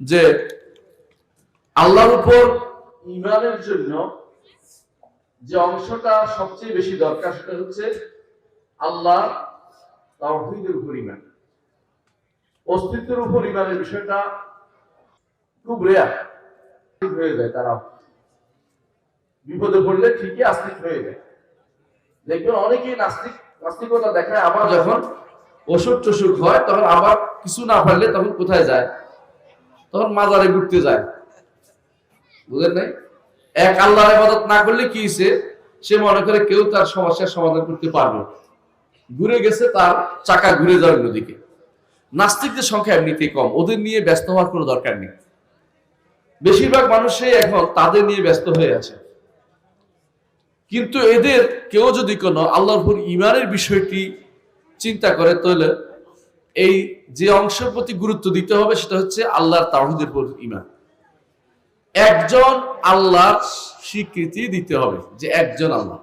যে আল্লাহর উপর ইমানের জন্য যে অংশটা সবচেয়ে বেশি দরকার সেটা হচ্ছে আল্লাহ তাওহীদের উপর ইমান অস্তিত্বের উপর ইমানের বিষয়টা খুব রেয়ার হয়ে যায় তারা। বিপদে পড়লে ঠিকই আস্তিক হয়ে যায়। দেখবেন অনেকেই নাস্তিক, নাস্তিকতা দেখায়, আবার যখন অসুখ টসুখ হয়, তখন আবার কিছু না পারলে তখন কোথায় যায়? তখন মাজারে ঘুরতে যায়। বুঝলেন নাই? এক আল্লাহর ইবাদত না করলে কি হয়েছে সে মনে করে কেউ তার সমস্যার সমাধান করতে পারবে। ঘুরে গেছে, তার চাকা ঘুরে যাওয়ার অন্যদিকে। নাস্তিকদের সংখ্যা এমনিতেই কম। ওদের নিয়ে ব্যস্ত হওয়ার কোনো দরকার নেই। বেশিরভাগ মানুষই এখন তাদের নিয়ে ব্যস্ত হয়ে আছে। কিন্তু এদের কেউ যদি কোনো আল্লাহর ইমানের বিষয়টি চিন্তা করে, তাহলে এই যে অংশের প্রতি গুরুত্ব দিতে হবে সেটা হচ্ছে আল্লাহর তাহিদের ইমান একজন আল্লাহর স্বীকৃতি দিতে হবে যে একজন আল্লাহ।